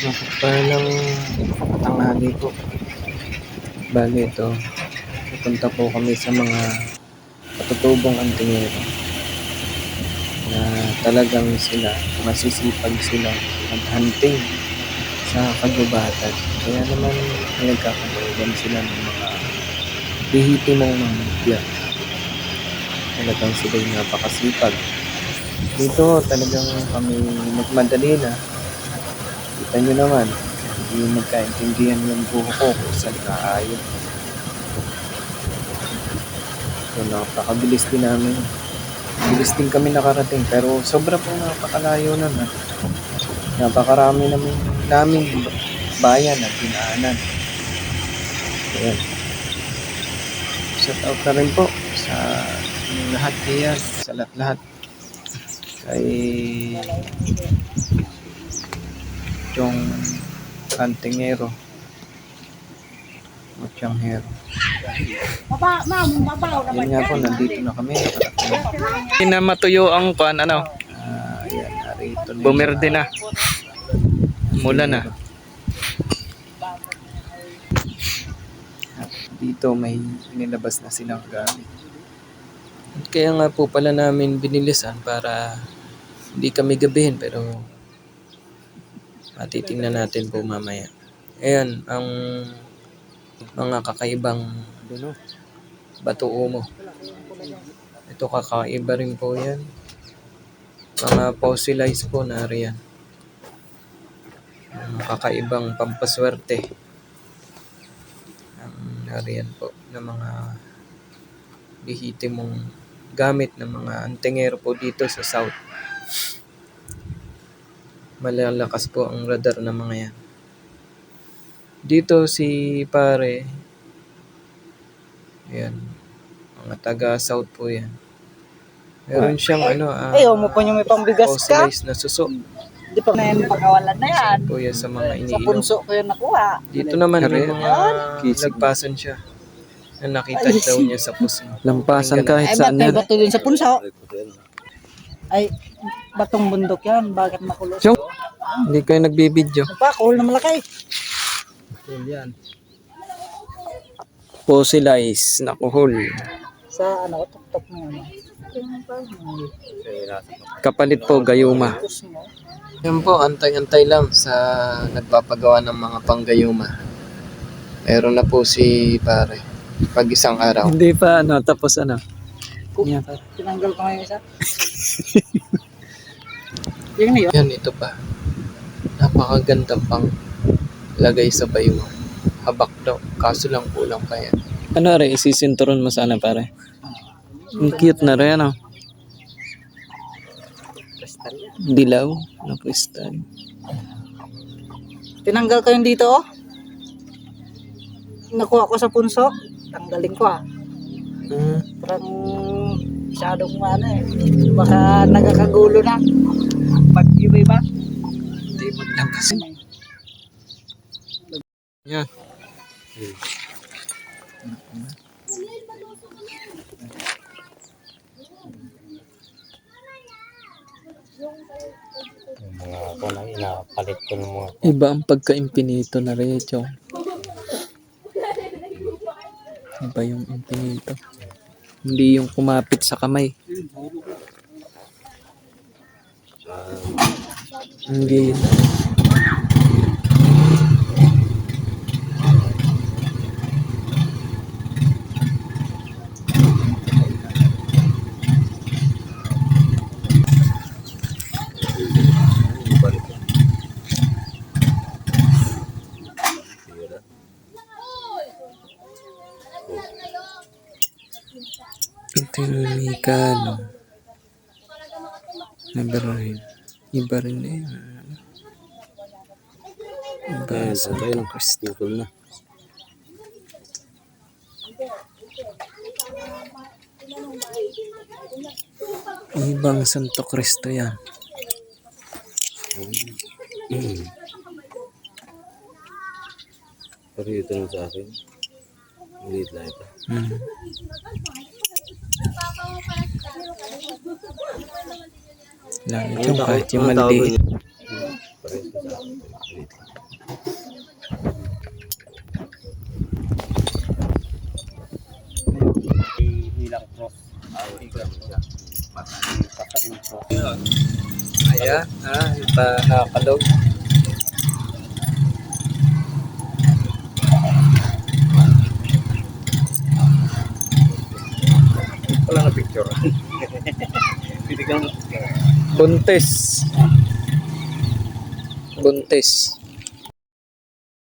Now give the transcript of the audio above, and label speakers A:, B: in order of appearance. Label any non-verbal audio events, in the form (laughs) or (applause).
A: Mapagpalang tanghali po. Bali ito, pupunta po kami sa mga katutubong antingero na talagang sila, masisipag sila maghunting sa kagubatan. Kaya naman nagkakagawan sila ng mga bihiti mong mga Talagang sila yung napakasipag. Dito talagang kami nagmadali na. Kita nyo naman, hindi magkaintindihan yung buho ko kung saan kaayon. So, napakabilis din namin. Bilis din kami nakarating pero sobra po napakalayo naman. Napakarami namin namin bayan at dinaanan. Ayan. Shout out na rin po sa lahat kaya, sa lahat-lahat. Kay yung kantingero. Machanghero.
B: Baba, ma'am, babaw naman
A: Yun nga po, nandito na kami. Hindi na matuyo ang pan, ano? Ah, yan, narito na. Bumerde na. Mula na. At dito may inilabas na silang gamit. Kaya nga po pala namin binilisan para hindi kami gabihin pero matitingnan natin po mamaya. Ayan, ang mga kakaibang bato umo. Ito kakaiba rin po yan. Mga fossilized po na riyan. Ang kakaibang pampaswerte. Ang nariyan po ng mga bihiti mong gamit ng mga antingero po dito sa south. Malalakas po ang radar ng mga yan. Dito si pare, yan, mga taga south po yan. Meron siyang ano, ah,
B: Ayaw mo pa niyo may pambigas ka.
A: fossilized na suso.
B: Di pa na yan pagkawalan na yan.
A: Po yan sa mga
B: Sa
A: iniinom.
B: punso ko yan nakuha.
A: Dito naman may mga nagpasan siya. Na nakita daw niya sa puso. Lampasan
B: Ay, ba't may bato dun sa punso? Ay, batong bundok yan. Bakit makulos?
A: Yung, hindi kayo nagbibideo.
B: Pa, cool na malaki.
A: Yan. Fossilized na kuhol.
B: Sa ano, tuktok mo ano.
A: Kapalit po, gayuma. Yan po, antay-antay lang sa nagpapagawa ng mga panggayuma. Meron na po si pare. Pag isang araw.
C: Hindi pa ano, tapos ano. Yan.
B: Tinanggal ko ngayon isa. (laughs) Yung na yun.
A: Yan, ito pa. Napakagandang pang lagay sa bayuma. Habak daw. Kaso lang kulang pa yan.
C: Ano rin, isisinturon mo sana pare. Ang cute na rin ano.
B: Yan.
C: Dilaw na kristal.
B: Tinanggal ko yun dito oh. Nakuha ko sa punso. Tanggalin ko ah.
A: Hmm.
B: Parang masyadong ano eh. Baka nagkakagulo na. Pag iba-iba.
A: Hindi mo lang kasi. Yan.
D: mga ako na inapalit ko ng mga
C: Iba ang pagka-impinito na rin, Chong. Iba yung impinito. Hindi yung kumapit sa kamay. Hindi. Ito yung Mikano. Iba rin. Iba rin na yun. Iba
D: Ayan,
C: sa
D: na.
C: Cristo.
D: Bukol na.
C: Ibang Santo Cristo yan.
D: Pero ito lang sa akin. Maliit lang ito.
C: Hmm. Lalo yung kahit yung maliit.
E: lang.
D: Hilang cross.
A: Ayan, ah, yung pa nakakalog.
D: Wala na picture. (laughs) Pwede kang
A: Buntis. Buntis.